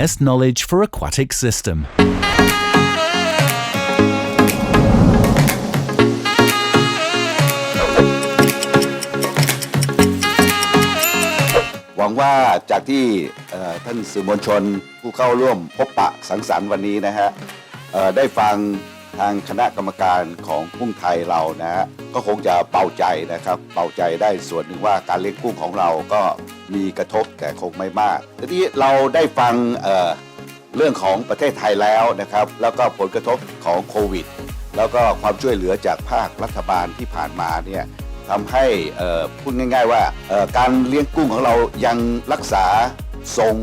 best knowledge for aquatic system. หวังว่าจากที่ท่านสื่อมวลชนผู้เข้าร่วมพบปะสังสรรค์วันนี้นะฮะได้ฟังทางคณะกรรมการของกุ้งไทยเรานะฮะก็คงจะเบาใจนะครับเบาใจได้ส่วนหนึ่งว่าการเลี้ยงกุ้งของเราก็ มีกระทบแต่คงไม่มากทีนี้เราได้ฟังเเรื่องของประเทศไทยแล้วนะครับ แล้วก็ผลกระทบของโควิด แล้วก็ความช่วยเหลือจากภาครัฐบาลที่ผ่านมาเนี่ยทำให้พูดง่าย ๆ ว่าการเลี้ยงกุ้งของเรายังรักษาทรง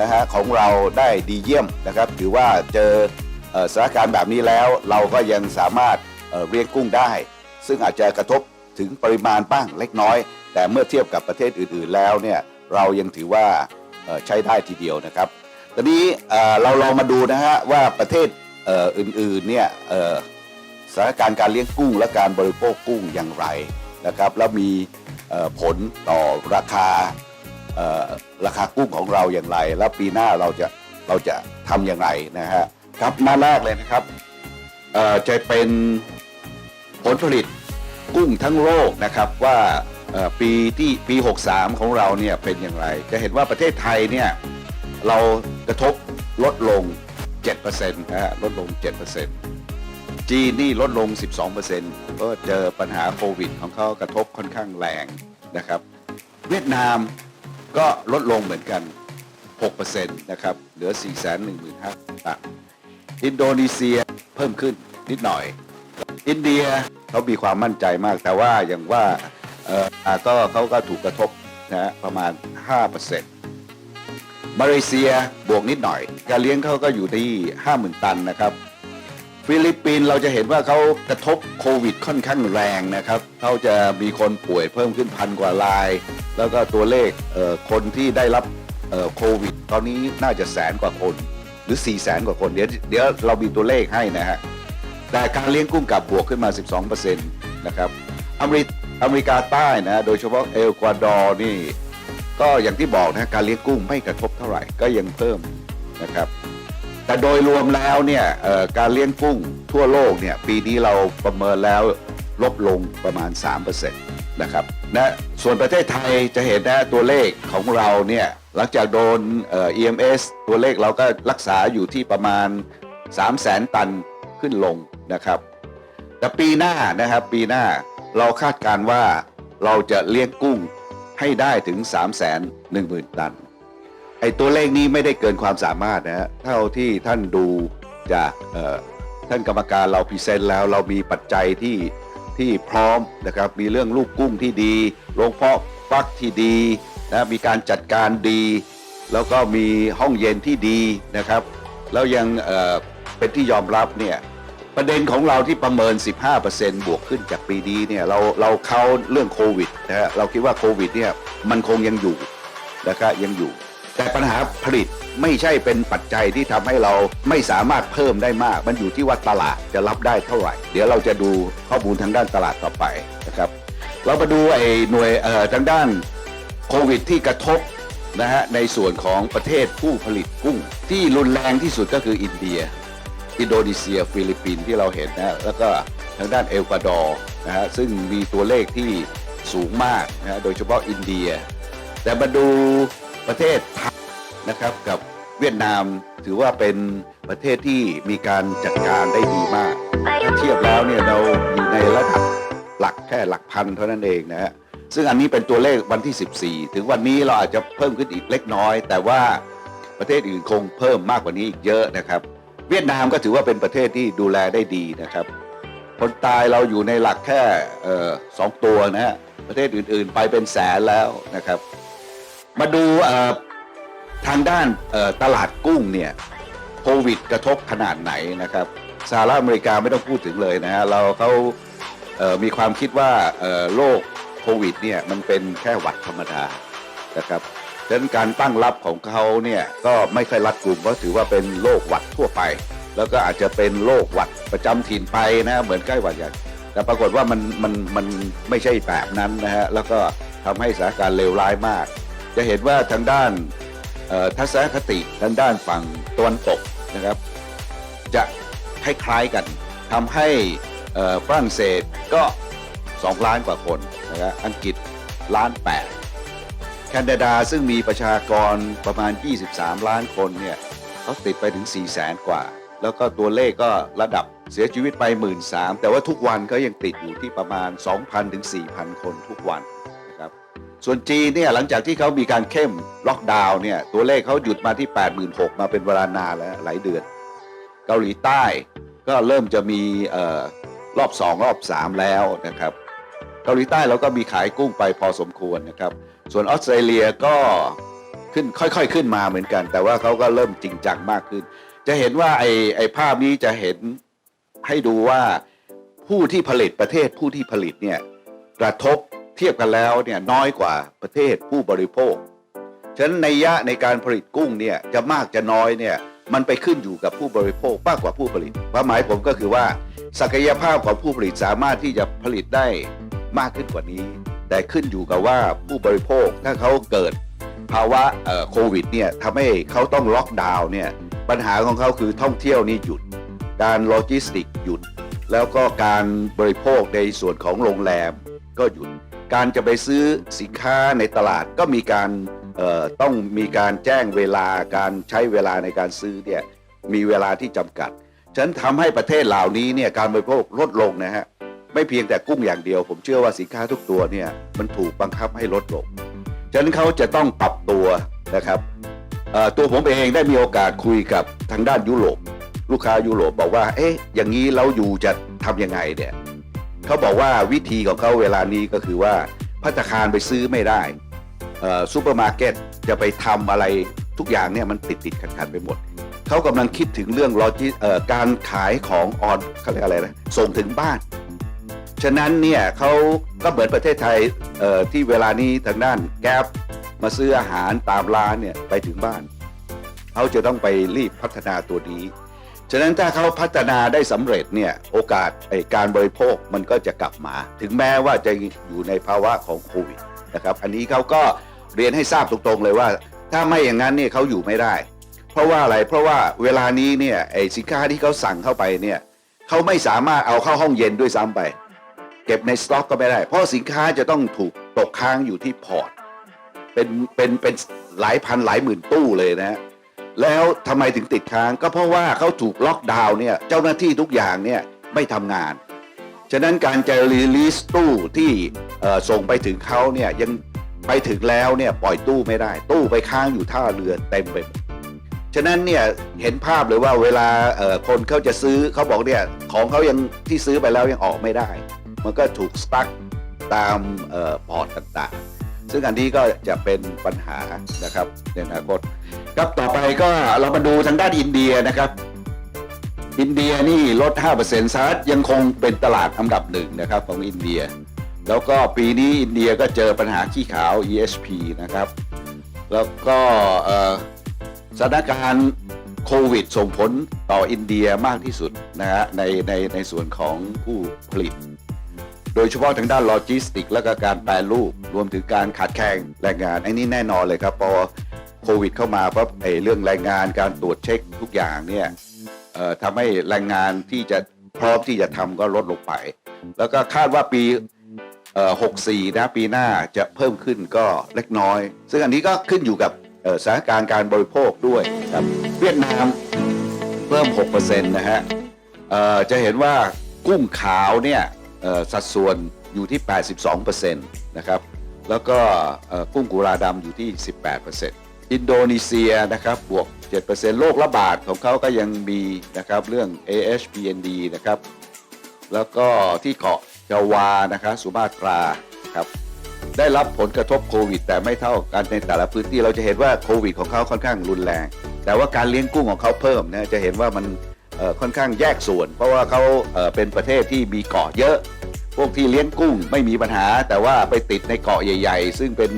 นะฮะของเราได้ดีเยี่ยมนะครับ ถือว่าเจออสถานการณ์แบบนี้แล้ว เราก็ยังสามารถเลี้ยงกุ้งได้ ซึ่งอาจจะกระทบ ถึงปริมาณบ้างเล็กน้อย แต่เมื่อเทียบกับประเทศอื่น ๆ แล้วเนี่ยเรายังถือว่าใช้ได้ทีเดียวนะครับตอนนี้เราลองมาดูนะฮะว่าประเทศเอ,อ,อื่นๆเนี่ยสถานการณ์การเลี้ยงกุ้งและการบริโภคกุ้งอย่างไรนะครับแล้วมีผลต่อราคาราคากุ้งของเราอย่างไร แล้วปีหน้าเราจะเราจะทำอย่างไรนะฮะครับหน้าแรกเลยนะครับจะเป็นผลผลิต กุ้งทั้งโลกนะครับว่าปีที่ปี 63 ของเราเนี่ยเป็นอย่างไร จะเห็นว่าประเทศไทยเนี่ยเรากระทบลดลง 7%นะฮะลดลง 7%จีนนี่ลดลง 12%ก็เจอปัญหาโควิดของเขากระทบค่อนข้างแรงนะครับ เวียดนามก็ลดลงเหมือนกัน 6%นะครับ เหลือ 415,000ตันอินโดนีเซียเพิ่มขึ้นนิดหน่อย อินเดียเขามีความมั่นใจมาก แต่ว่าอย่างว่าเออก็เขาก็ถูกกระทบนะฮะประมาณ 5%มาเลเซียบวกนิดหน่อย การเลี้ยงเขาก็อยู่ที่ 50,000 ตันนะครับฟิลิปปินส์เราจะเห็นว่าเขากระทบโควิดค่อนข้างแรงนะครับเขาจะมีคนป่วยเพิ่มขึ้นพันกว่าราย แล้วก็ตัวเลขเคนที่ได้รับโควิด ตอนนี้น่าจะแสนกว่าคน หรือ4ี่แสนกว่าคน เดี๋ยวเดี๋ยวเรามีตัวเลขให้นะฮะ แต่การเลี้ยงกุ้งกับบวกขึ้นมา 12%นะครับอเมริอเมริกาใต้นะโดยเฉพาะเอลกวาดอร์นี่ก็อย่างที่บอกนะการเลี้ยงกุ้งไม่กระทบเท่าไหร่ก็ยังเพิ่มนะครับแต่โดยรวมแล้วเนี่ยการเลี้ยงกุ้งทั่วโลกเนี่ยปีนี้เราประเมินแล้วลบลงประมาณ 3%นะครับนะส่วนประเทศไทยจะเห็นนะตัวเลขของเราเนี่ยหลังจากโดนเอ่อ EMS ตัวเลขเราก็รักษาอยู่ที่ประมาณ 3 0 0แสนตันขึ้นลง นะครับ แต่ปีหน้านะครับปีหน้าเราคาดการว่าเราจะเลี้ยงกุ้งให้ได้ถึง 3 1 0 0 0 0 ตัน ไอตัวเลขนี้ไม่ได้เกินความสามารถนะฮะเท่าที่ท่านดูจากท่านกรรมการเราพรีเซนต์แล้วเรามีปัจจัยที่ที่พร้อมนะครับมีเรื่องลูกกุ้งที่ดีโรงเพาะฟักที่ดีนะมีการจัดการดี แล้วก็มีห้องเย็นที่ดีนะครับ แล้วยังเเป็นที่ยอมรับเนี่ย ประเด็นของเราที่ประเมิน 15%บวกขึ้นจากปีนี้เนี่ยเราเราเข้าเรื่องโควิดนะฮะเราคิดว่าโควิดเนี่ยมันคงยังอยู่นะครับยังอยู่ แต่ปัญหาผลิตไม่ใช่เป็นปัจจัยที่ทำให้เราไม่สามารถเพิ่มได้มาก มันอยู่ที่ว่าตลาดจะรับได้เท่าไหร่ เดี๋ยวเราจะดูข้อมูลทางด้านตลาดต่อไปนะครับ เรามาดูไอ้หน่วยเอ่อทางด้านโควิดที่กระทบนะฮะในส่วนของประเทศผู้ผลิตกุ้ง ที่รุนแรงที่สุดก็คืออินเดีย อินโดนีเซีย ฟิลิปปินส์ที่เราเห็นนะแล้วก็ทางด้านเอลกวาดอร์นะฮะซึ่งมีตัวเลขที่สูงมากนะฮะโดยเฉพาะอินเดีย แต่มาดูประเทศไทยนะครับกับเวียดนามถือว่าเป็นประเทศที่มีการจัดการได้ดีมากเทียบแล้วเนี่ยเราอยู่ในระดับหลักแค่หลักพันเท่านั้นเองนะฮะซึ่งอันนี้เป็นตัวเลขวันที่ 14 ถึงวันนี้เราอาจจะเพิ่มขึ้นอีกเล็กน้อย แต่ว่าประเทศอื่นคงเพิ่มมากกว่านี้อีกเยอะนะครับ เวียดนามก็ถือว่าเป็นประเทศที่ดูแลได้ดีนะครับ คนตายเราอยู่ในหลักแค่สองตัวนะฮะประเทศอื่นๆ ไปเป็นแสนแล้วนะครับ มาดูทางด้านตลาดกุ้งเนี่ยโควิดกระทบขนาดไหนนะครับสหรัฐอเมริกาไม่ต้องพูดถึงเลยนะฮะเราเขามีความคิดว่าโรคโควิดเนี่ยมันเป็นแค่หวัดธรรมดานะครับ ดังนั้นการตั้งรับของเขาเนี่ยก็ไม่ค่อยรัดกลุ่มเพราะถือว่าเป็นโรคหวัดทั่วไป แล้วก็อาจจะเป็นโรคหวัดประจำถิ่นไปนะเหมือนใกล้หวัดใหญ่แต่ปรากฏว่ามันมันมันไม่ใช่แบบนั้นนะฮะแล้วก็ทำให้สถานการณ์เลวร้ายมาก จะเห็นว่าทางด้านทัศนคติทางด้านฝั่งตะวันตกนะครับ จะคล้ายๆกันทำให้ฝรั่งเศสก็ 2 ล้านกว่าคนนะครับอังกฤษล้าน8 แคนาดาซึ่งมีประชากรประมาณ 23 ล้านคนเนี่ยเขาติดไปถึง4แสนกว่า แล้วก็ตัวเลขก็ระดับเสียชีวิตไป 1 3ื่นแต่ว่าทุกวันก็ยังติดอยู่ที่ประมาณ 2,000 ถึง 4,000 คนทุกวันนะครับส่วนจีนเนี่ยหลังจากที่เขามีการเข้มล็อกดาวน์เนี่ยตัวเลขเขาหยุดมาที่ 86,000 มาเป็นเวลานานแล้วหลายเดือน เกาหลีใต้ก็เริ่มจะมีออรอบ 2 รอบ 3 แล้วนะครับ เกาหลีใต้เราก็มีขายกุ้งไปพอสมควรนะครับ ส่วนออสเตรเลียก็ขึ้นค่อยๆขึ้นมาเหมือนกัน แต่ว่าเขาก็เริ่มจริงจังมากขึ้น จะเห็นว่าไอ้ไอ้ภาพนี้จะเห็นให้ดูว่าผู้ที่ผลิตประเทศผู้ที่ผลิตเนี่ยกระทบเทียบกันแล้วเนี่ยน้อยกว่าประเทศผู้บริโภค ฉะนั้นในยยะในการผลิตกุ้งเนี่ยจะมากจะน้อยเนี่ยมันไปขึ้นอยู่กับผู้บริโภคมากกว่าผู้ผลิตความหมายผมก็คือว่า ศักยภาพของผู้ผลิตสามารถที่จะผลิตได้ มากขึ้นกว่านี้ แต่ขึ้นอยู่กับว่าผู้บริโภคถ้าเขาเกิดภาวะโควิดเนี่ยทำให้เขาต้องล็อกดาวน์เนี่ยปัญหาของเขาคือท่องเที่ยวนี่หยุด การโลจิสติกหยุด แล้วก็การบริโภคในส่วนของโรงแรมก็หยุด การจะไปซื้อสินค้าในตลาดก็มีการต้องมีการแจ้งเวลาการใช้เวลาในการซื้อเนี่ยมีเวลาที่จำกัด ฉะนั้นทำให้ประเทศเหล่านี้เนี่ยการบริโภคลดลงนะฮะ ไม่เพียงแต่กุ้งอย่างเดียว ผมเชื่อว่าสินค้าทุกตัวเนี่ยมันถูกบังคับให้ลดลงฉะนั้นเขาจะต้องปรับตัวนะครับตัวผมเองได้มีโอกาสคุยกับทางด้านยุโรปลูกค้ายุโรปบอกว่า เอ๊ะ อย่างนี้เราอยู่จะทำยังไงเนี่ยเขาบอกว่าวิธีของเขาเวลานี้ก็คือว่าพัตคารไปซื้อไม่ได้ซูเปอร์มาร์เก็ตจะไปทำอะไรทุกอย่างเนี่ยมันติดติดขัดขัดไปหมด เขากำลังคิดถึงเรื่องลอจิการขายของออนเขาเรียกอะไรนะส่งถึงบ้าน ฉะนั้นเนี่ยเขาก็เหมือนประเทศไทยที่เวลานี้ทางด้านแก๊ปมาซื้ออาหารตามร้านเนี่ยไปถึงบ้านเขาจะต้องไปรีบพัฒนาตัวนี้ ฉะนั้นถ้าเขาพัฒนาได้สำเร็จเนี่ยโอกาสไอการบริโภคมันก็จะกลับมา ถึงแม้ว่าจะอยู่ในภาวะของโควิดนะครับอันนี้เขาก็เรียนให้ทราบตรงๆเลยว่า ถ้าไม่อย่างนั้นเนี่ยเขาอยู่ไม่ได้ เพราะว่าอะไรเพราะว่าเวลานี้เนี่ยไอสินค้าที่เขาสั่งเข้าไปเนี่ยเขาไม่สามารถเอาเข้าห้องเย็นด้วยซ้ำไป เก็บในสต็อกก็ไม่ได้ เพราะสินค้าจะต้องถูกตกค้างอยู่ที่พอร์ตเป็นเป็นเป็นหลายพันหลายหมื่นตู้เลยนะ แล้วทำไมถึงติดค้างก็เพราะว่าเขาถูกล็อกดาวน์เนี่ยเจ้าหน้าที่ทุกอย่างเนี่ยไม่ทำงาน ฉะนั้นการจะรีลีสตู้ที่ส่งไปถึงเขาเนี่ยยังไปถึงแล้วเนี่ยปล่อยตู้ไม่ได้ ตู้ไปค้างอยู่ท่าเรือเต็มไปหมดฉะนั้นเนี่ยเห็นภาพเลยว่าเวลาคนเขาจะซื้อเขาบอกเนี่ยของเขายังที่ซื้อไปแล้วยังออกไม่ได้ มันก็ถูกสตั๊กตามออพอร์ตต่างๆ ซึ่งอันนี้ก็จะเป็นปัญหานะครับในอนาคตครับต่อไปก็เรามาดูทางด้านอินเดียนะครับ อินเดียนี่ลด 5%สหรัฐยังคงเป็นตลาดอันดับหนึ่งนะครับของอินเดีย แล้วก็ปีนี้อินเดียก็เจอปัญหาขี้ขาว ESP นะครับ แล้วก็สถานการณ์โควิดส่งผลต่ออินเดียมากที่สุดนะฮะในในในส่วนของผู้ผลิต โดยเฉพาะทางด้านโลจิสติก และก็การแปรรูปรวมถึงการขาดแคลนแรงงานอันนี้แน่นอนเลยครับพอโควิดเข้ามาปั๊บไอ้เรื่องแรงงานการตรวจเช็คทุกอย่างเนี่ยทำให้แรงงานที่จะพร้อมที่จะทำก็ลดลงไป แล้วก็คาดว่าปี64 นะปีหน้าจะเพิ่มขึ้นก็เล็กน้อย ซึ่งอันนี้ก็ขึ้นอยู่กับสถานการณ์การบริโภคด้วยครับเวียดนามเพิ่ม 6%นะฮะจะเห็นว่ากุ้งขาวเนี่ย สัดส่วนอยู่ที่ 82%นะครับแล้วก็กุ้งกุราดำอยู่ที่ 18%อินโดนีเซียนะครับบวก 7%โรคระบาดของเขาก็ยังมีนะครับเรื่อง AHPND นะครับแล้วก็ที่เกาะจาวานะครับสุมาตราครับได้รับผลกระทบโควิด แต่ไม่เท่ากันในแต่ละพื้นที่เราจะเห็นว่าโควิดของเขาค่อนข้างรุนแรง แต่ว่าการเลี้ยงกุ้งของเขาเพิ่มนะจะเห็นว่ามัน ค่อนข้างแยกส่วน เพราะว่าเขาเป็นประเทศที่มีเกาะเยอะ พวกที่เลี้ยงกุ้งไม่มีปัญหา แต่ว่าไปติดในเกาะใหญ่ ๆ ซึ่งเป็น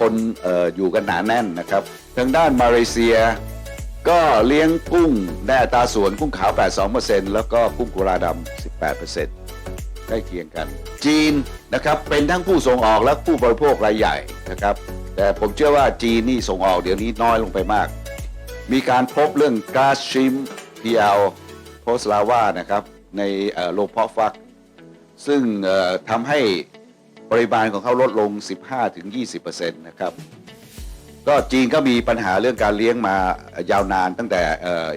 คนอออยู่กันหนาแน่นนะครับ ทางด้านมาเลเซีย ก็เลี้ยงกุ้งได้อัตาส่วนกุ้งขาว 82%แล้วก็กุ้งกุราดำ 18%ใกล้เคียงกัน จีนนะครับเป็นทั้งผู้ส่งออกและผู้บริโภครายใหญ่นะครับแต่ผมเชื่อว่าจีนนี่ส่งออกเดี๋ยวนี้น้อยลงไปมาก มีการพบเรื่องก๊าซชิม PL โพสลาวานะครับในโรงเพาะฟัก ซึ่งทำให้ปริมาณของเขาลดลง 15-20%นะครับก็จีนก็มีปัญหาเรื่องการเลี้ยงมายาวนานตั้งแต่เอ่อ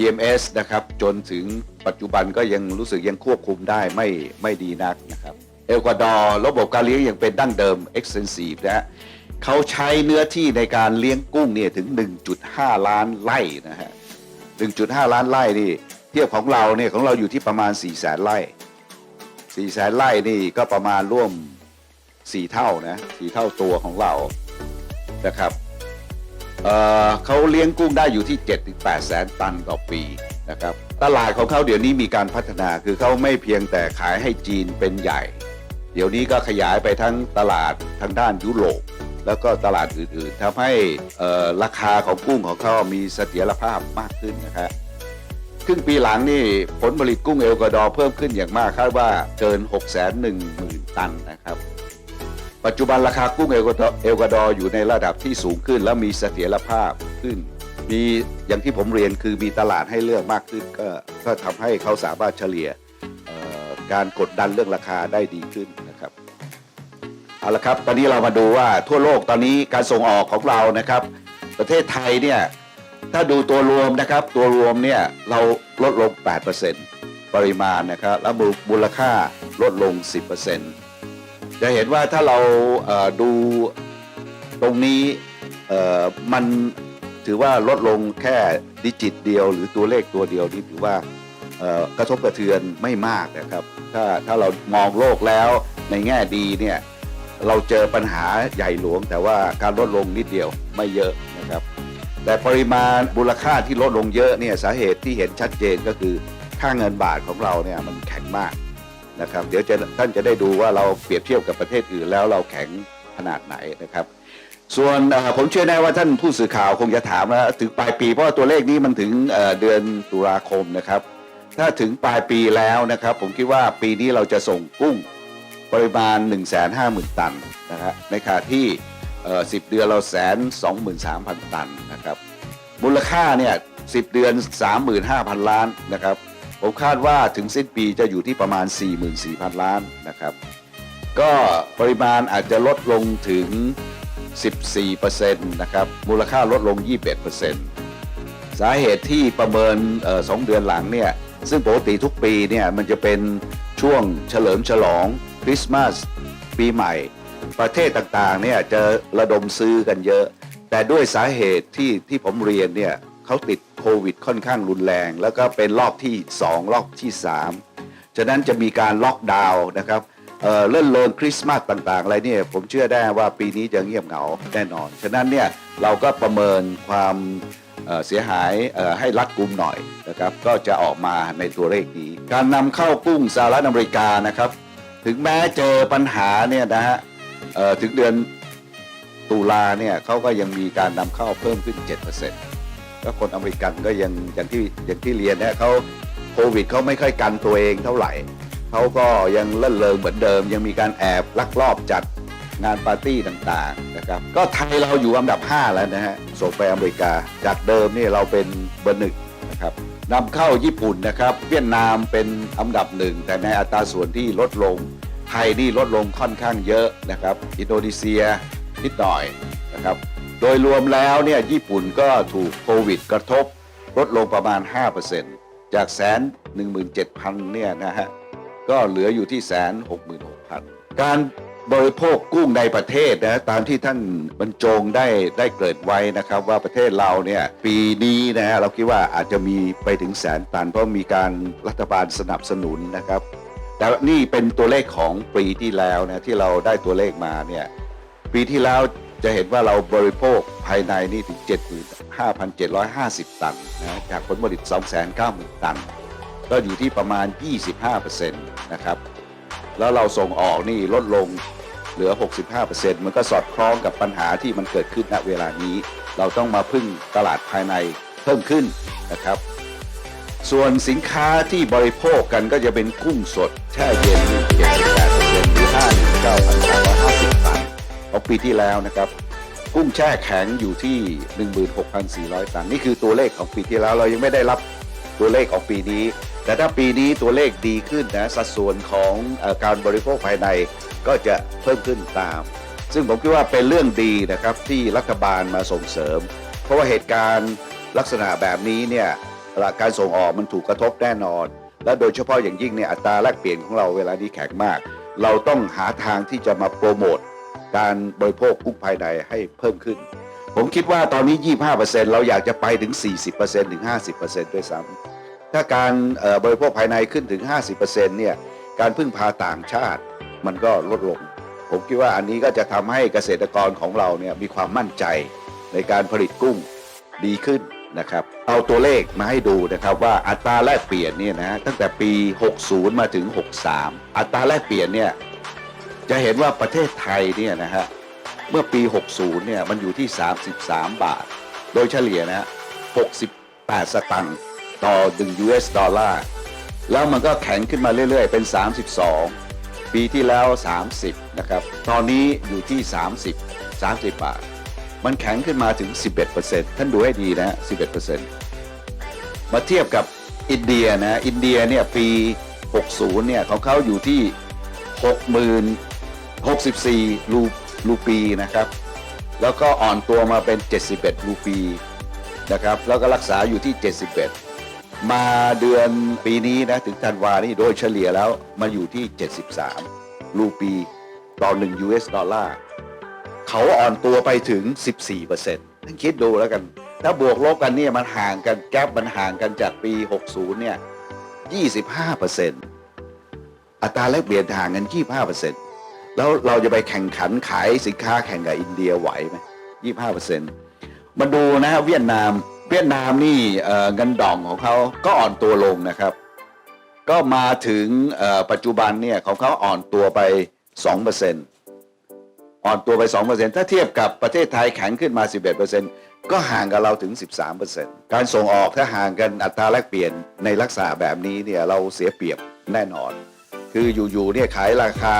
EMS นะครับจนถึงปัจจุบันก็ยังรู้สึกยังควบคุมได้ไม่ไม่ดีนักนะครับเอลกวาดอร์ระบบการเลี้ยงยังเป็นดั้งเดิม extensive นะฮะเขาใช้เนื้อที่ในการเลี้ยงกุ้งเนี่ยถึง 1.5 ล้านไร่นะฮะ 1.5 ล้านไร่นี่ เทียบของเราเนี่ยของเราอยู่ที่ประมาณ4แสนไร่4แสนไร่นี่ก็ประมาณร่วม 4 เท่านะ4เท่าตัวของเรานะครับเเขาเลี้ยงกุ้งได้อยู่ที่ 7-8 แสนตันต่อปีนะครับตลาดของเขาเดี๋ยวนี้มีการพัฒนาคือเขาไม่เพียงแต่ขายให้จีนเป็นใหญ่ เดี๋ยวนี้ก็ขยายไปทั้งตลาดทางด้านยุโรป แล้วก็ตลาดอื่นๆทำให้ราคาของกุ้งของเขามีเสถียรภาพมากขึ้นนะครับครึ่งปีหลังนี่ผลผลิตกุ้งเอลกวาดอร์เพิ่มขึ้นอย่างมากคาดว่าเกิน 6 1 0 0 0 0 ตันนะครับ ปัจจุบันราคากุ้งเอลกวาดอเอลกวาดอร์อยู่ในระดับที่สูงขึ้น และมีเสถียรภาพขึ้น มีอย่างที่ผมเรียนคือมีตลาดให้เลือกมากขึ้น ก็ก็ทำให้เขาสามารถเฉลี่ยเอ่อการกดดันเรื่องราคาได้ดีขึ้น เอาละครับตอนนี้เรามาดูว่าทั่วโลกตอนนี้การส่งออกของเรานะครับ ประเทศไทยเนี่ยถ้าดูตัวรวมนะครับตัวรวมเนี่ยเราลดลง 8%ปริมาณนะครับแล้วมูลค่าลดลง 10%จะเห็นว่าถ้าเราดูตรงนี้มันถือว่าลดลงแค่ดิจิตเดียว หรือตัวเลขตัวเดียวนี่ถือว่ากระทบกระเทือนไม่มากนะครับ ถ้าถ้าเรามองโลกแล้วในแง่ดีเนี่ย เราเจอปัญหาใหญ่หลวง แต่ว่าการลดลงนิดเดียวไม่เยอะนะครับ แต่ปริมาณมูลค่าที่ลดลงเยอะเนี่ยสาเหตุที่เห็นชัดเจนก็คือค่าเงินบาทของเราเนี่ยมันแข็งมากนะครับ เดี๋ยวจะท่านจะได้ดูว่าเราเปรียบเทียบกับประเทศอื่นแล้วเราแข็งขนาดไหนนะครับ ส่วนผมเชื่อแน่ว่าท่านผู้สื่อข่าวคงจะถามนะถึงปลายปีเพราะตัวเลขนี้มันถึงเดือนตุลาคมนะครับ ถ้าถึงปลายปีแล้วนะครับ ผมคิดว่าปีนี้เราจะส่งกุ้ง ปริมาณ 1 5 0 0 0 0 ตันนะฮะในขณะที่เอ่อ10เดือนเราแสน23,000ตันนะครับมูลค่าเนี่ย10เดือน35,000ล้านนะครับผมคาดว่าถึงสิ้นปีจะอยู่ที่ประมาณ 44,000 ล้านนะครับ ก็ปริมาณอาจจะลดลงถึง 14%นะครับมูลค่าลดลง 21%สาเหตุที่ประเมินสองเดือนหลังเนี่ยซึ่งปกติทุกปีเนี่ยมันจะเป็นช่วงเฉลิมฉลอง คริสต์มาสปีใหม่ ประเทศต่างๆเนี่ยจะระดมซื้อกันเยอะ แต่ด้วยสาเหตุที่ที่ผมเรียนเนี่ยเขาติดโควิดค่อนข้างรุนแรง แล้วก็เป็นรอบที่ 2 รอบที่ 3 ฉะนั้นจะมีการล็อกดาวน์นะครับเอ่อเลื่อนเลิงคริสต์มาสต่างๆ อะไรเนี่ยผมเชื่อได้ว่าปีนี้จะเงียบเหงาแน่นอน ฉะนั้นเนี่ยเราก็ประเมินความเเสียหายให้รัดกุมหน่อยนะครับก็จะออกมาในตัวเลขนี้ การนำเข้ากุ้งสหรัฐอเมริกานะครับ ถึงแม้เจอปัญหาเนี่ยนะฮะถึงเดือนตุลาเนี่ยเขาก็ยังมีการนำเข้าเพิ่มขึ้น7%ก็คนอเมริกันก็ยังอย่างที่อย่างที่เรียนเนี่ยเขาโควิดเขาไม่ค่อยกันตัวเองเท่าไหร่เขาก็ยังเล่นเริงเหมือนเดิม ยังมีการแอบลักลอบจัดงานปาร์ตี้ต่างๆนะครับก็ไทยเราอยู่อันดับ 5 แล้วนะฮะส่งไปอเมริกาจากเดิมนี่เราเป็นเบอร์หนึ่งนะครับ นำเข้าญี่ปุ่นนะครับ เวียดนามเป็นอันดับหนึ่ง แต่ในอัตราส่วนที่ลดลง ไทยนี่ลดลงค่อนข้างเยอะนะครับ อินโดนีเซียนิดหน่อยนะครับ โดยรวมแล้วเนี่ยญี่ปุ่นก็ถูกโควิดกระทบ ลดลงประมาณ 5%จากแสน17,000เนี่ยนะฮะก็เหลืออยู่ที่แสนหกหมื่นหกพันการ บริโภคกุ้งในประเทศนะตามที่ท่านบรรจงได้ได้เกิดไว้นะครับ ว่าประเทศเราเนี่ยปีนี้นะฮะเราคิดว่าอาจจะมีไปถึงแสนตัน เพราะมีการรัฐบาลสนับสนุนนะครับ แต่นี่เป็นตัวเลขของปีที่แล้วนะที่เราได้ตัวเลขมาเนี่ยปีที่แล้วจะเห็นว่าเราบริโภคภายในนี่ถึง 75,750 ตันนะจากผลผลิต 290,000 ตัน ก็อยู่ที่ประมาณ 25%นะครับ แล้วเราส่งออกนี่ลดลง เหลือ 65%มันก็สอดคล้องกับปัญหาที่มันเกิดขึ้นณเวลานี้ เราต้องมาพึ่งตลาดภายในเพิ่มขึ้นนะครับ ส่วนสินค้าที่บริโภคกันก็จะเป็นกุ้งสดแช่เย็นนี่78%หรือ59,350ตันของปีที่แล้วนะครับกุ้งแช่แข็งอยู่ที่ 16,400 ตัน นี่คือตัวเลขของปีที่แล้วเรายังไม่ได้รับตัวเลขของปีนี้ แต่ถ้าปีนี้ตัวเลขดีขึ้นนะสัดส่วนของอการบริโภคภายในก็จะเพิ่มขึ้นตาม ซึ่งผมคิดว่าเป็นเรื่องดีนะครับที่รัฐบาลมาส่งเสริม เพราะว่าเหตุการณ์ลักษณะแบบนี้เนี่ยการส่งออกมันถูกกระทบแน่นอน และโดยเฉพาะอย่างยิ่งเนี่ยอัตราแลกเปลี่ยนของเราเวลานี้แข็งมาก เราต้องหาทางที่จะมาโปรโมทการบริโภคกุ้งภายในให้เพิ่มขึ้น ผมคิดว่าตอนนี้ 25%เราอยากจะไปถึง 40%ถึง 50%ด้วยซ้ำถ้าการบริโภคภายในขึ้นถึง 50%เนี่ยการพึ่งพาต่างชาติ มันก็ลดลง ผมคิดว่าอันนี้ก็จะทำให้เกษตรกรของเราเนี่ยมีความมั่นใจในการผลิตกุ้งดีขึ้นนะครับ เอาตัวเลขมาให้ดูนะครับว่าอัตราแลกเปลี่ยนเนี่ยนะตั้งแต่ปี 60 มาถึง 63 อัตราแลกเปลี่ยนเนี่ยจะเห็นว่าประเทศไทยเนี่ยนะฮะเมื่อปี 60 เนี่ยมันอยู่ที่ 33 บาท โดยเฉลี่ยนะฮะ68 สตังค์ต่อ 1 US ดอลลาร์ แล้วมันก็แข็งขึ้นมาเรื่อย ๆ เป็น 32 ปีที่แล้ว 30 นะครับ ตอนนี้อยู่ที่ 30 30 บาท มันแข็งขึ้นมาถึง 11%ท่านดูให้ดีนะฮะ11%มาเทียบกับอินเดียนะ อินเดียเนี่ยปี 60 เนี่ยของเขาอยู่ที่ 60,000 64รูรูปีนะครับ แล้วก็อ่อนตัวมาเป็น 71 รูปีนะครับ แล้วก็รักษาอยู่ที่ 71 มาเดือนปีนี้นะถึงธันวานี่โดยเฉลี่ยแล้วมาอยู่ที่ 73 รูปีต่อ1 US ดอลลาร์เขาอ่อนตัวไปถึง 14%ท่านคิดดูแล้วกัน ถ้าบวกลบกันเนี่ยมันห่างกันแกลบมันห่างกันจากปี 60 เนี่ย 25%อัตราแลกเปลี่ยนห่างกัน 25%แล้วเราจะไปแข่งขันขายสินค้าแข่งกับอินเดียไหวไหม25%มาดูนะเวียดนาม เวียดนามนี่เงินดองของเขาก็อ่อนตัวลงนะครับ ก็มาถึงปัจจุบันเนี่ยของเขาอ่อนตัวไป 2%อ่อนตัวไป 2%ถ้าเทียบกับประเทศไทยแข็งขึ้นมา 11%ก็ห่างกับเราถึง 13%การส่งออกถ้าห่างกันอัตราแลกเปลี่ยนในลักษณะแบบนี้เนี่ยเราเสียเปรียบแน่นอน คืออยู่ๆเนี่ยขายราคา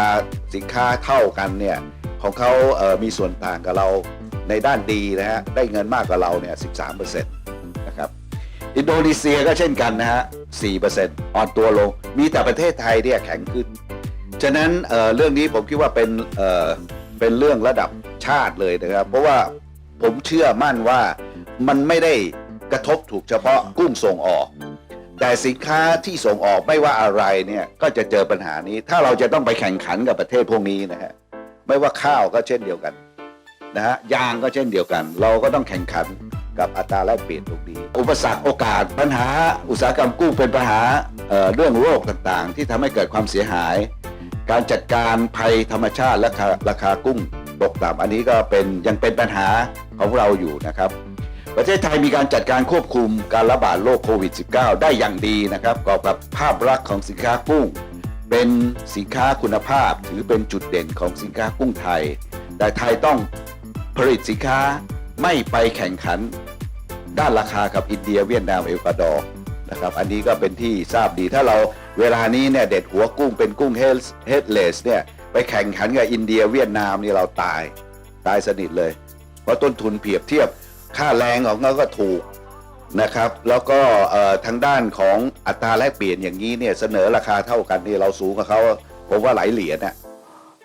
สินค้าเท่ากันเนี่ยของเขาเอ่อมีส่วนต่างกับเรา ในด้านดีนะฮะได้เงินมากกว่าเราเนี่ย13%นะครับอินโดนีเซียก็เช่นกันนะฮะ4%อ่อนตัวลง มีแต่ประเทศไทยเนี่ยแข็งขึ้น ฉะนั้นเอ่อเรื่องนี้ผมคิดว่าเป็นเอ่อเป็นเรื่องระดับชาติเลยนะครับ เพราะว่าผมเชื่อมั่นว่ามันไม่ได้กระทบถูกเฉพาะกุ้งส่งออก แต่สินค้าที่ส่งออกไม่ว่าอะไรเนี่ยก็จะเจอปัญหานี้ ถ้าเราจะต้องไปแข่งขันกับประเทศพวกนี้นะฮะไม่ว่าข้าวก็เช่นเดียวกัน นะฮะยางก็เช่นเดียวกัน เราก็ต้องแข่งขันกับอัตราแลกเปลี่ยนตรงนี้อุปสรรคโอกาสปัญหา อุตสาหกรรมกุ้งเป็นปัญหาเเรื่องโรคต่างๆ ที่ทำให้เกิดความเสียหาย การจัดการภัยธรรมชาติและราคาราคากุ้งตกต่ำอันนี้ก็เป็นยังเป็นปัญหาของเราอยู่นะครับ ประเทศไทยมีการจัดการควบคุมการระบาดโรคโควิด -19 ได้อย่างดีนะครับกอบกับภาพลักษณ์ของสินค้ากุ้ง เป็นสินค้าคุณภาพ ถือเป็นจุดเด่นของสินค้ากุ้งไทย แต่ไทยต้อง ผลิตสินค้าไม่ไปแข่งขันด้านราคากับอินเดียเวียดนามเอลกวาดอร์นะครับอันนี้ก็เป็นที่ทราบดีถ้าเราเวลานี้เนี่ยเด็ดหัวกุ้งเป็นกุ้งเฮดเลสเนี่ยไปแข่งขันกับอินเดียเวียดนามนี่เราตายตายสนิทเลย เพราะต้นทุนเปรียบเทียบค่าแรงของเขาก็ถูกนะครับ แล้วก็ทางด้านของอัตราแลกเปลี่ยนอย่างนี้เนี่ยเสนอราคาเท่ากันนี่เราสูงกับเขาผมว่าหลายเหรียญนะ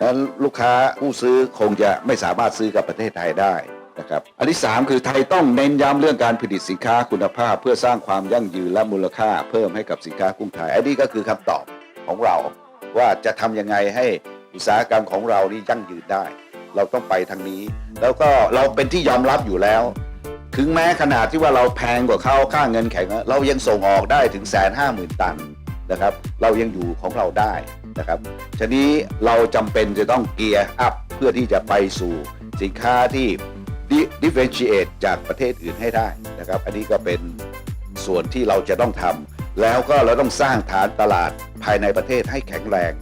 นั้นลูกค้าผู้ซื้อคงจะไม่สามารถซื้อกับประเทศไทยได้นะครับอันที่ 3 คือไทยต้องเน้นย้ำเรื่องการผลิตสินค้าคุณภาพ เพื่อสร้างความยั่งยืนและมูลค่าเพิ่มให้กับสินค้ากุ้งไทย อันนี้ก็คือคำตอบของเรา ว่าจะทำยังไงให้อุตสาหกรรมของเรานี่ยั่งยืนได้ เราต้องไปทางนี้ แล้วก็เราเป็นที่ยอมรับอยู่แล้ว ถึงแม้ขนาดที่ว่าเราแพงกว่าเขาค่าเงินแข็งเรายังส่งออกได้ถึงแสนห้าหมื่นตัน นะครับ เรายังอยู่ของเราได้นะครับฉะนี้เราจำเป็นจะต้องเกียร์อัพเพื่อที่จะไปสู่สินค้าที่ differentiate จากประเทศอื่นให้ได้นะครับ อันนี้ก็เป็นส่วนที่เราจะต้องทำแล้วก็เราต้องสร้างฐานตลาดภายในประเทศให้แข็งแรง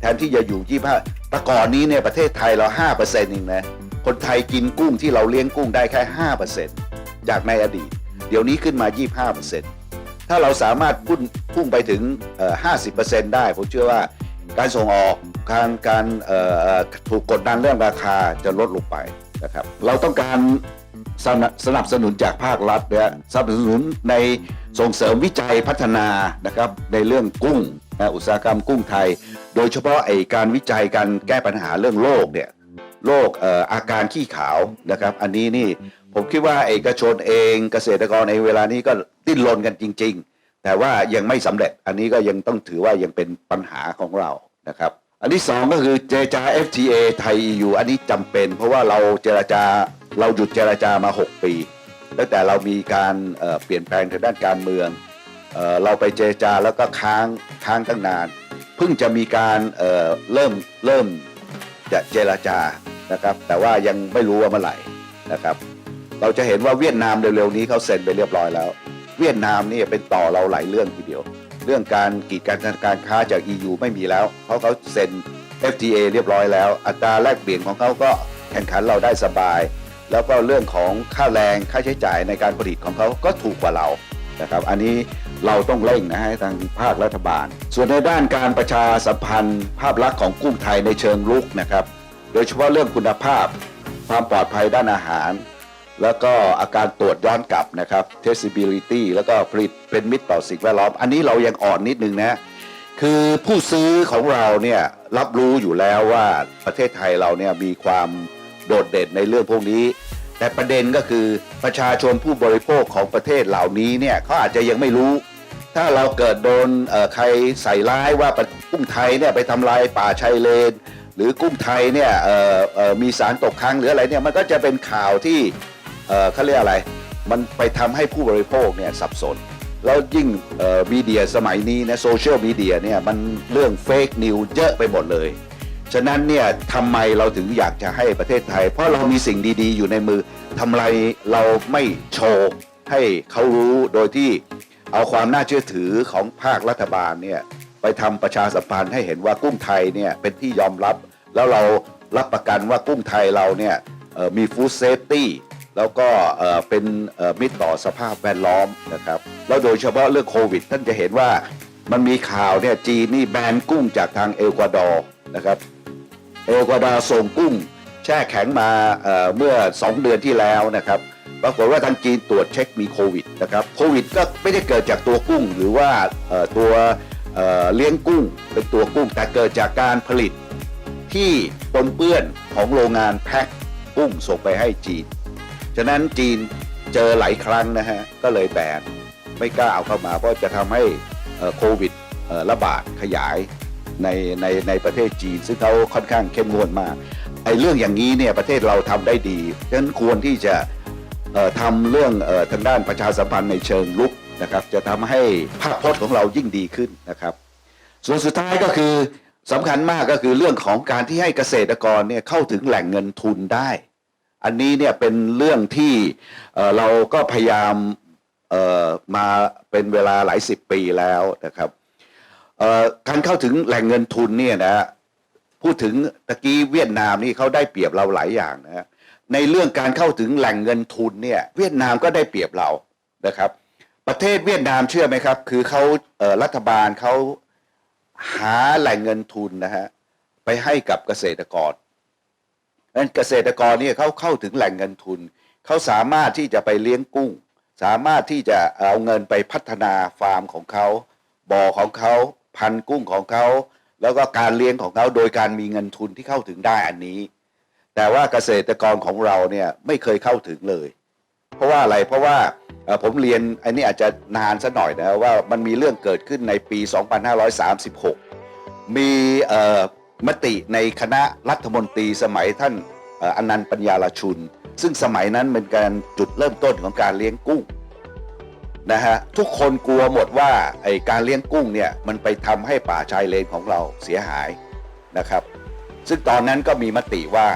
แทนที่จะอยู่25แต่ก่อนนี้เนี่ยประเทศไทยเรา5%เองนะคนไทยกินกุ้งที่เราเลี้ยงกุ้งได้แค่ 5%จากในอดีต เดี๋ยวนี้ขึ้นมา 25% ถ้าเราสามารถพุ่งพุ่งไปถึง 50%ได้ ผมเชื่อว่าการส่งออกการการถูกกดดันเรื่องราคาจะลดลงไปนะครับเราต้องการสนับสนับสนุนจากภาครัฐเนี่ยสนับสนุนในส่งเสริมวิจัยพัฒนานะครับในเรื่องกุ้งนะอุตสาหกรรมกุ้งไทย โดยเฉพาะไอการวิจัยการแก้ปัญหาเรื่องโรคเนี่ย โรคอออาการขี้ขาวนะครับ อันนี้นี่ผมคิดว่าเอกชนเองเกษตรกรในเวลานี้ก็ดิ้นรนกันจริง ๆ แต่ว่ายังไม่สำเร็จอันนี้ก็ยังต้องถือว่ายังเป็นปัญหาของเรานะครับ อันที่สองก็คือเจรจา FTA ไทย EU อันนี้จำเป็น เพราะว่าเราเจรจาเราหยุดเจรจามา 6 ปี ตั้งแต่เรามีการเเปลี่ยนแปลงทางด้านการเมืองเอเราไปเจรจาแล้วก็ค้างค้างตั้งนาน เพิ่งจะมีการเเริ่มเริ่มจะเจรจา นะครับ แต่ว่ายังไม่รู้ว่าเมื่อไหร่นะครับ เราจะเห็นว่าเวียดนามเร็วๆนี้เขาเซ็นไปเรียบร้อยแล้ว เวียดนามนี่เป็นต่อเราหลายเรื่องทีเดียว เรื่องการกีดกันทางการค้าจาก EU ไม่มีแล้ว เพราะเขาเซ็น FTA เรียบร้อยแล้ว อัตราแลกเปลี่ยนของเขาก็แข่งขันเราได้สบาย แล้วก็เรื่องของค่าแรงค่าใช้จ่ายในการผลิตของเขาก็ถูกกว่าเรานะครับ อันนี้เราต้องเร่งนะให้ทางภาครัฐบาล ส่วนในด้านการประชาสัมพันธ์ ภาพลักษณ์ของกุ้งไทยในเชิงลุกนะครับ โดยเฉพาะเรื่องคุณภาพ ความปลอดภัยด้านอาหาร แล้วก็อาการตรวจย้อนกลับนะครับ traceability แล้วก็ผลิตเป็นมิตรต่อสิ่งแวดล้อม อันนี้เรายังอ่อนนิดนึงนะ คือผู้ซื้อของเราเนี่ยรับรู้อยู่แล้วว่าประเทศไทยเราเนี่ยมีความโดดเด่นในเรื่องพวกนี้ แต่ประเด็นก็คือประชาชนผู้บริโภคของประเทศเหล่านี้เนี่ยเขาอาจจะยังไม่รู้ถ้าเราเกิดโดนเอ่อใครใส่ร้ายว่ากุ้งไทยเนี่ยไปทำลายป่าชายเลน หรือกุ้งไทยเนี่ยมีสารตกค้างหรืออะไรเนี่ยมันก็จะเป็นข่าวที่เขาเรียกอะไร มันไปทำให้ผู้บริโภคเนี่ยสับสน แล้วยิ่งมีเดียสมัยนี้นะโซเชียลมีเดียเนี่ยมันเรื่องเฟกนิวเยอะไปหมดเลย ฉะนั้นเนี่ยทำไมเราถึงอยากจะให้ประเทศไทย เพราะเรามีสิ่งดีๆ อยู่ในมือทำไมเราไม่โชว์ให้เขารู้โดยที่เอาความน่าเชื่อถือของภาครัฐบาลเนี่ย ไปทำประชาสัมพันธ์ให้เห็นว่ากุ้งไทยเนี่ยเป็นที่ยอมรับ แล้วเรารับประกันว่ากุ้งไทยเราเนี่ยมีฟู้ดเซฟตี้แล้วก็เป็นมิตรต่อสภาพแวดล้อมนะครับแล้วโดยเฉพาะเรื่องโควิด ท่านจะเห็นว่ามันมีข่าวเนี่ยจีนนี่แบนกุ้งจากทางเอลกวาดอร์นะครับเอลกวาดอร์ส่งกุ้ง แช่แข็งมาเเมื่อ 2 เดือนที่แล้วนะครับปรากฏว่าทางจีนตรวจเช็คมีโควิดนะครับโควิดก็ไม่ได้เกิดจากตัวกุ้งหรือว่าตัว เลี้ยงกุ้งเป็นตัวกุ้งแต่เกิดจากการผลิตที่ปนเปื้อนของโรงงานแพ็คกุ้งส่งไปให้จีน ฉะนั้นจีนเจอหลายครั้งนะฮะ ก็เลยแบนไม่กล้าเอาเข้ามาเพราะจะทำให้โควิดระบาดขยายในในในประเทศจีน ซึ่งเขาค่อนข้างเข้มงวดมากไอ้เรื่องอย่างนี้เนี่ยประเทศเราทำได้ดี ฉะนั้นควรที่จะทำเรื่องออทางด้านประชาสัมพันธ์ในเชิงลุก นะครับจะทำให้ภาพพจน์ของเรายิ่งดีขึ้นนะครับ ส่วนสุดท้ายก็คือสำคัญมากก็คือเรื่องของการที่ให้เกษตรกรเนี่ยเข้าถึงแหล่งเงินทุนได้ อันนี้เนี่ยเป็นเรื่องที่เเราก็พยายามมาเป็นเวลาหลายสิบปีแล้วนะครับการเข้าถึงแหล่งเงินทุนเนี่ยนะฮะพูดถึงตะกี้เวียดนามนี่เขาได้เปรียบเราหลายอย่างนะฮะในเรื่องการเข้าถึงแหล่งเงินทุนเนี่ยเวียดนามก็ได้เปรียบเรานะครับ ประเทศเวียดนามเชื่อไหมครับ คือเขาเรัฐบาลเขาหาแหล่งเงินทุนนะฮะไปให้กับเกษตรกรนั้นเกษตรกรเนี่ยเขาเข้าถึงแหล่งเงินทุน เขาสามารถที่จะไปเลี้ยงกุ้ง สามารถที่จะเอาเงินไปพัฒนาฟาร์มของเขาบ่อของเขาพันกุ้งของเขาแล้วก็การเลี้ยงของเขาโดยการมีเงินทุนที่เข้าถึงได้อันนี้ แต่ว่าเกษตรกรของเราเนี่ยไม่เคยเข้าถึงเลย เพราะว่าอะไรเพราะว่าผมเรียนอันนี้อาจจะนานซะหน่อยนะว่ามันมีเรื่องเกิดขึ้นในปี 2536 มีมติในคณะรัฐมนตรีสมัยท่านอนันต์ปัญญาลชุน ซึ่งสมัยนั้นเป็นการจุดเริ่มต้นของการเลี้ยงกุ้งนะฮะทุกคนกลัวหมดว่าไอการเลี้ยงกุ้งเนี่ยมันไปทำให้ป่าชายเลนของเราเสียหายนะครับ ซึ่งตอนนั้นก็มีมติว่า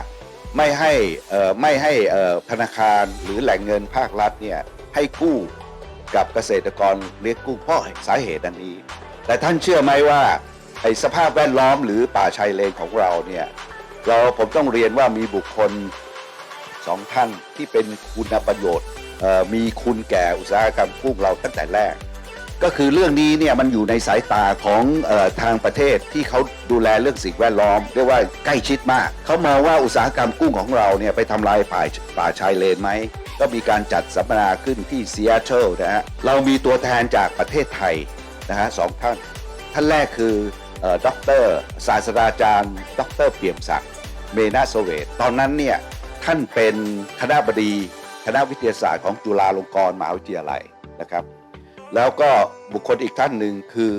ไม่ให้ไม่ให้ธนาคารหรือแหล่งเงินภาครัฐเนี่ยให้กู้กับเกษตรกรเลี้ยงกุ้เพราะสาเหตุอันนี้ แต่ท่านเชื่อไหมว่าไอ้สภาพแวดล้อมหรือป่าชายเลนของเราเนี่ยเราผมต้องเรียนว่ามีบุคคลสองท่านที่เป็นคุณประโยชน์มีคุณแก่อุตสาหกรรมกุ้งเราตั้งแต่แรก ก็คือเรื่องนี้เนี่ยมันอยู่ในสายตาของออทางประเทศที่เขาดูแลเรื่องสิ่งแวดล้อมเรียกว่าใกล้ชิดมาก เขามองว่าอุตสาหกรรมกุ้งของเราเนี่ยไปทำลายป่าป่าชายเลนไหม ก็มีการจัดสัมมนาขึ้นที่ซีแอตเทิลนะฮะเรามีตัวแทนจากประเทศไทยนะฮะสองท่าน ท่านแรกคือเอ่อด็อกเตอร์ศาสตราจารย์ด็อกเตอร์เปี่ยมศักดิ์เมนาโซเวตตอนนั้นเนี่ยท่านเป็นคณะบดีคณะวิทยาศาสตร์ของจุฬาลงกรณ์มหาวิทยาลัยนะครับ แล้วก็บุคคลอีกท่านหนึ่งคือ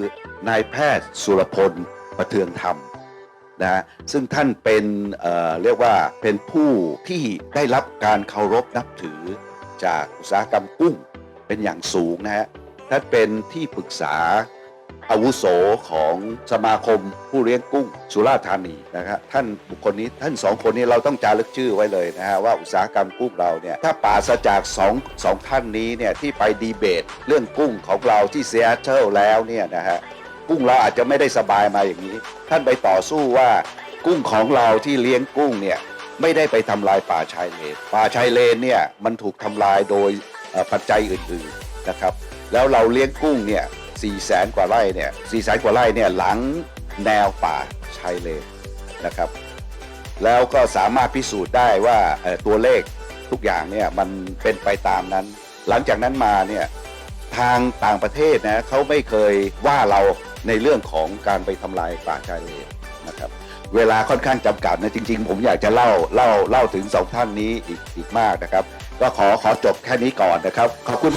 นายแพทย์สุรพลประเทืองธรรมนะฮะซึ่งท่านเป็นเเรียกว่าเป็นผู้ที่ได้รับการเคารพนับถือจากอุตสาหกรรมกุ้งเป็นอย่างสูงนะฮะท่านเป็นที่ปรึกษา อาวุโสของสมาคมผู้เลี้ยงกุ้งสุราษฎร์ธานีนะครับท่านบุคคลนี้ท่านสองคนนี้เราต้องจารึกชื่อไว้เลยนะฮะว่าอุตสาหกรรมกุ้งเราเนี่ยถ้าปราศจากสองสองท่านนี้เนี่ยที่ไปดีเบต เรื่องกุ้งของเราที่เซีแอตเทิลแล้วเนี่ยนะฮะกุ้งเราอาจจะไม่ได้สบายมาอย่างนี้ ท่านไปต่อสู้ว่ากุ้งของเราที่เลี้ยงกุ้งเนี่ยไม่ได้ไปทำลายป่าชายเลน ป่าชายเลนเนี่ยมันถูกทำลายโดยปัจจัยอื่นๆนะครับ แล้วเราเลี้ยงกุ้งเนี่ย สี่แสนกว่าไร่เนี่ยสี่แสนกว่าไร่เนี่ยหลังแนวป่าชายเลนนะครับ แล้วก็สามารถพิสูจน์ได้ว่าตัวเลขทุกอย่างเนี่ยมันเป็นไปตามนั้น หลังจากนั้นมาเนี่ยทางต่างประเทศนะเขาไม่เคยว่าเราในเรื่องของการไปทำลายป่าชายเลนนะครับเวลาค่อนข้างจำกัดนะจริง ๆ ผมอยากจะเล่าเล่าเล่าถึงสองท่านนี้อีกอีกมากนะครับ ก็ขอขอจบแค่นี้ก่อนนะครับ ขอบคุณ